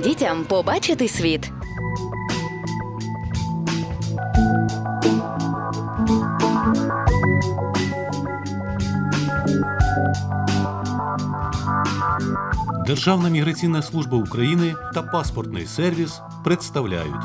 дітям побачити світ. Державна міграційна служба України та паспортний сервіс представляють.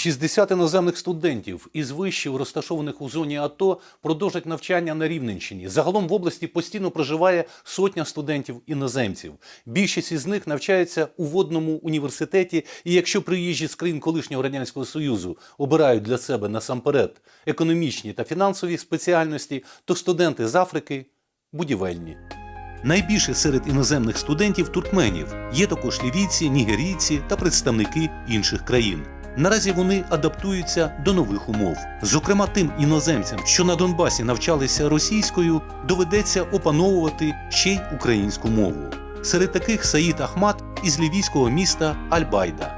60 іноземних студентів із вишів, розташованих у зоні АТО, продовжать навчання на Рівненщині. Загалом в області постійно проживає сотня студентів-іноземців. Більшість із них навчаються у водному університеті. І якщо приїжджі з країн колишнього радянського союзу обирають для себе насамперед економічні та фінансові спеціальності, то студенти з Африки будівельні. Найбільше серед іноземних студентів туркменів є також лівійці, нігерійці та представники інших країн. Наразі вони адаптуються до нових умов. Зокрема, тим іноземцям, що на Донбасі навчалися російською, доведеться опановувати ще й українську мову. Серед таких Саїд Ахмат із лівійського міста Альбайда.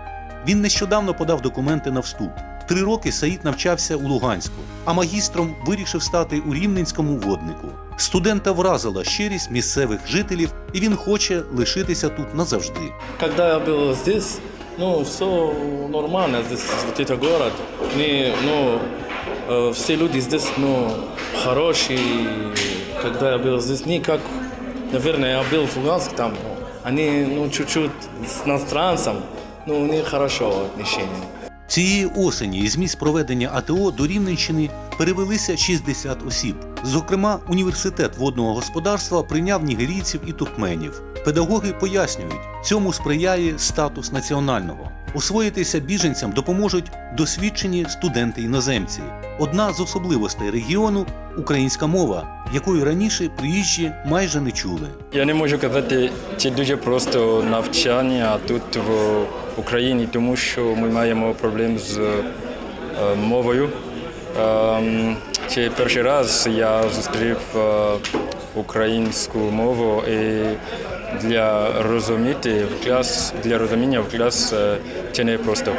Він нещодавно подав документи на вступ. Три роки Саїд навчався у Луганську, а магістром вирішив стати у Рівненському воднику. Студента вразила щирість місцевих жителів, і він хоче лишитися тут назавжди. Когда я был здесь, ну, все нормально, здесь вот это город. Не, ну, э, все люди здесь, ну, хорошие. Когда я был здесь, не как, наверное, я был в Луганске, там, они, ну, чуть-чуть с иностранцем, ну, у них хорошо отношения. Цієї осені із місць проведення АТО до Рівненщини перевелися 60 осіб. Зокрема, університет водного господарства прийняв нігерійців і туркменів. Педагоги пояснюють, цьому сприяє статус національного. Освоїтися біженцям допоможуть досвідчені студенти-іноземці. Одна з особливостей регіону українська мова, якої раніше приїжджі майже не чули. Я не можу казати, чи дуже просто навчання тут в Україні, тому що ми маємо проблем з е, мовою. Це перший раз я зустрів е, українську мову і для розуміти в клас, для розуміння в клас це не просто.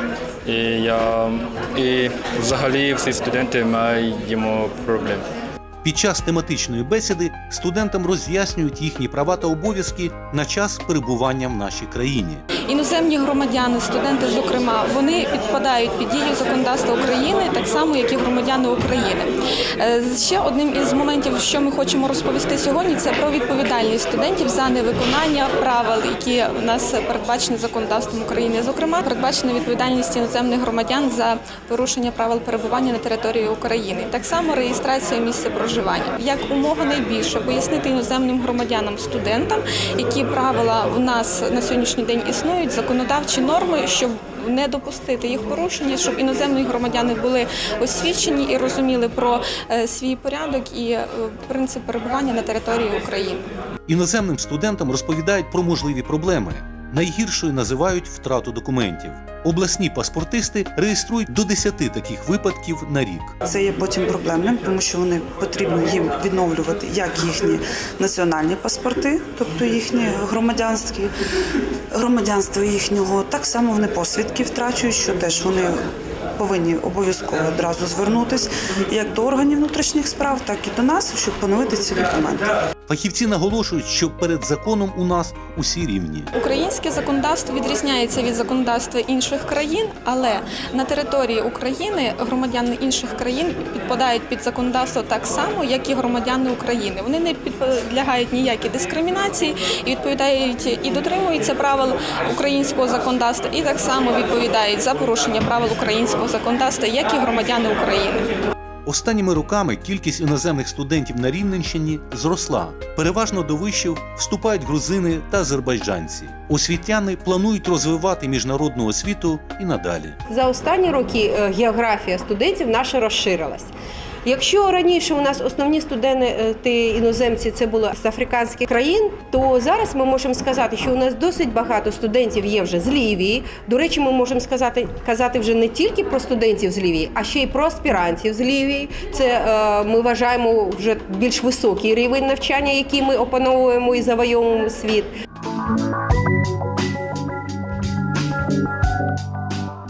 І я і взагалі всі студенти маємо проблем. Під час тематичної бесіди студентам роз'яснюють їхні права та обов'язки на час перебування в нашій країні. Іноземні громадяни, студенти, зокрема, вони підпадають під дію законодавства України, так само, як і громадяни України. Е, Ще одним із моментів, що ми хочемо розповісти сьогодні, це про відповідальність студентів за невиконання правил, які у нас передбачені законодавством України. Зокрема, передбачена відповідальність іноземних громадян за порушення правил перебування на території України. Так само реєстрація місця проживання. Як умога найбільше пояснити іноземним громадянам, студентам, які правила у нас на сьогоднішній день існують, законодавчі норми, щоб не допустити їх порушення, щоб іноземні громадяни були освічені і розуміли про е, свій порядок і е, принцип перебування на території України. Іноземним студентам розповідають про можливі проблеми. Найгіршою називають втрату документів. Обласні паспортисти реєструють до 10 таких випадків на рік. Це є потім проблемним, тому що вони потрібно їм відновлювати як їхні національні паспорти, тобто їхні громадянські громадянство їхнього, так само вони посвідки втрачують, що теж вони повинні обов'язково одразу звернутися як до органів внутрішніх справ, так і до нас, щоб поновити ці документи. Фахівці наголошують, що перед законом у нас усі рівні. Українське законодавство відрізняється від законодавства інших країн, але на території України громадяни інших країн підпадають під законодавство так само, як і громадяни України. Вони не підлягають ніякій дискримінації і відповідають і дотримуються правил українського законодавства, і так само відповідають за порушення правил українського законодавства, як і громадяни України. Останніми роками кількість іноземних студентів на Рівненщині зросла. Переважно до вишів вступають грузини та азербайджанці. Освітяни планують розвивати міжнародну освіту і надалі. За останні роки е, географія студентів наша розширилась. Якщо раніше у нас основні студенти іноземці це були з африканських країн, то зараз ми можемо сказати, що у нас досить багато студентів є вже з Лівії. До речі, ми можемо сказати казати вже не тільки про студентів з Лівії, а ще й про аспірантів з Лівії. Це е, ми вважаємо вже більш високий рівень навчання, який ми опановуємо і завойовуємо світ.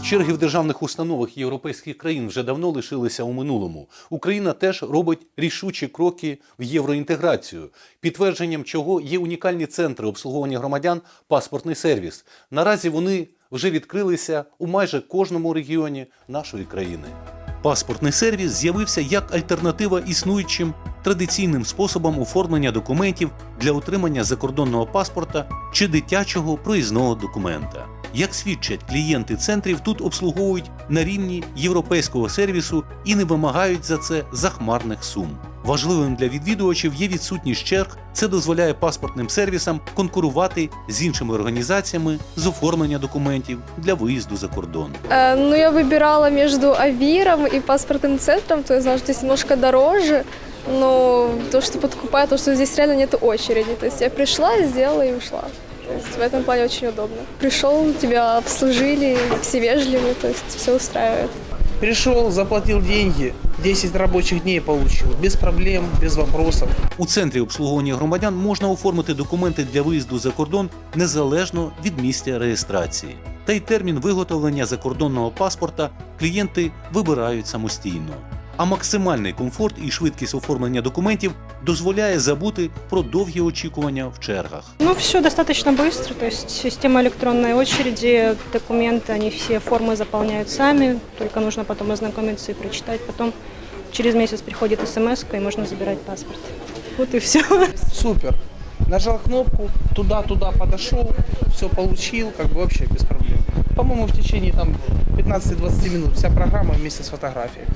Черги в державних установах європейських країн вже давно лишилися у минулому. Україна теж робить рішучі кроки в євроінтеграцію, підтвердженням чого є унікальні центри обслуговування громадян паспортний сервіс. Наразі вони вже відкрилися у майже кожному регіоні нашої країни. Паспортний сервіс з'явився як альтернатива існуючим традиційним способам оформлення документів для отримання закордонного паспорта чи дитячого проїзного документа. Як свідчать клієнти центрів, тут обслуговують на рівні європейського сервісу і не вимагають за це захмарних сум. Важливим для відвідувачів є відсутність черг. Це дозволяє паспортним сервісам конкурувати з іншими організаціями з оформлення документів для виїзду за кордон. Э, Ну, я выбирала между Авиром и паспортным центром, то есть, знаю, что здесь немножко дороже, но то, что подкупает, то, что здесь реально нет очереди. То есть я пришла, сделала и ушла. То есть в этом плане очень удобно. Пришел, тебя обслужили, все вежливы, то есть все устраивает. Пришел, заплатил деньги, 10 рабочих дней получил, без проблем, без вопросов. У центрі обслуговування громадян можна оформити документи для виїзду за кордон незалежно від місця реєстрації. Та й термін виготовлення закордонного паспорта клієнти вибирають самостійно. А максимальний комфорт і швидкість оформлення документів дозволяє забути про довгі очікування в чергах. Ну, все достаточно быстро, то есть система электронной очереди, документы, они все формы заполняют сами, только нужно потом ознакомиться и прочитать. Потом через месяц приходит смс и можно забирать паспорт. Вот и все. Супер. Нажал кнопку, туда-туда подошел, все получил, как бы вообще без проблем. По-моему, в течение там 15-20 минут вся программа вместе с фотографией.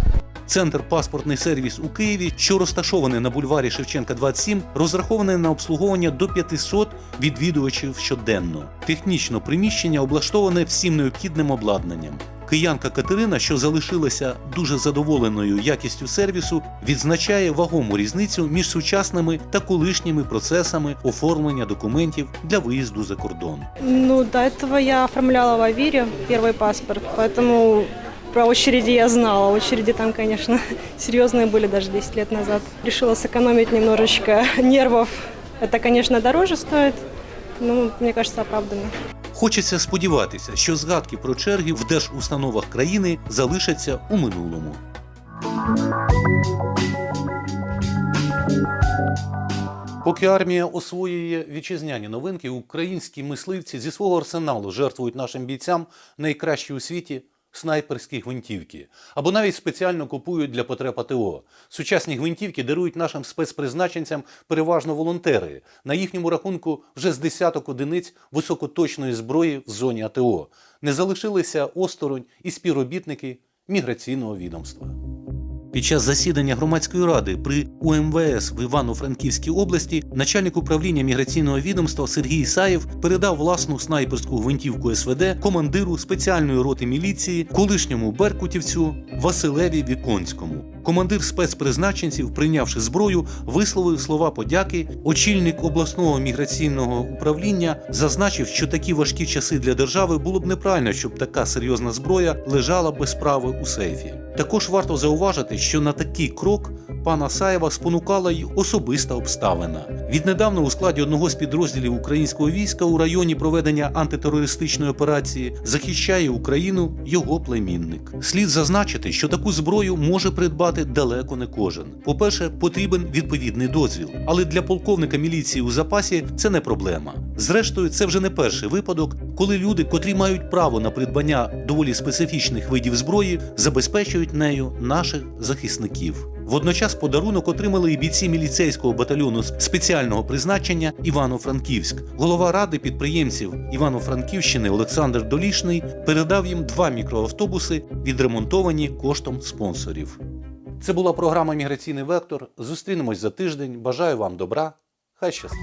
Центр паспортний сервіс у Києві, що розташований на бульварі Шевченка 27, розрахований на обслуговування до 500 відвідувачів щоденно. Технічно приміщення облаштоване всім необхідним обладнанням. Киянка Катерина, що залишилася дуже задоволеною якістю сервісу, відзначає вагому різницю між сучасними та колишніми процесами оформлення документів для виїзду за кордон. Ну, до этого я оформляла в Авире первый паспорт, поэтому про очереди я знала. Очереди там, конечно, серьезные были даже 10 лет назад. Решила сэкономить немножечко нервов. Это, конечно, дороже стоит, но мне кажется, оправданно. Хочеться сподіватися, що згадки про черги в держустановах країни залишаться у минулому. Поки армія освоює вітчизняні новинки, українські мисливці зі свого арсеналу жертвують нашим бійцям найкращі у світі снайперські гвинтівки, або навіть спеціально купують для потреб АТО. Сучасні гвинтівки дарують нашим спецпризначенцям переважно волонтери. На їхньому рахунку вже з десяток одиниць високоточної зброї в зоні АТО. Не залишилися осторонь і співробітники міграційного відомства. Під час засідання громадської ради при УМВС в Івано-Франківській області начальник управління міграційного відомства Сергій Ісаєв передав власну снайперську гвинтівку СВД командиру спеціальної роти міліції, колишньому беркутівцю Василеві Віконському. Командир спецпризначенців, прийнявши зброю, висловив слова подяки. Очільник обласного міграційного управління зазначив, що такі важкі часи для держави було б неправильно, щоб така серйозна зброя лежала без справи у сейфі. Також варто зауважити, що на такий крок пана Саєва спонукала й особиста обставина. Віднедавна у складі одного з підрозділів українського війська у районі проведення антитерористичної операції захищає Україну його племінник. Слід зазначити, що таку зброю може придбати далеко не кожен. По-перше, потрібен відповідний дозвіл, але для полковника міліції у запасі це не проблема. Зрештою, це вже не перший випадок, коли люди, котрі мають право на придбання доволі специфічних видів зброї, забезпечують нею наших захисників. Водночас подарунок отримали і бійці міліцейського батальйону спеціального призначення Івано-Франківськ. Голова ради підприємців Івано-Франківщини Олександр Долішний передав їм два мікроавтобуси, відремонтовані коштом спонсорів. Це була програма Міграційний вектор. Зустрінемось за тиждень. Бажаю вам добра. Хай щастить.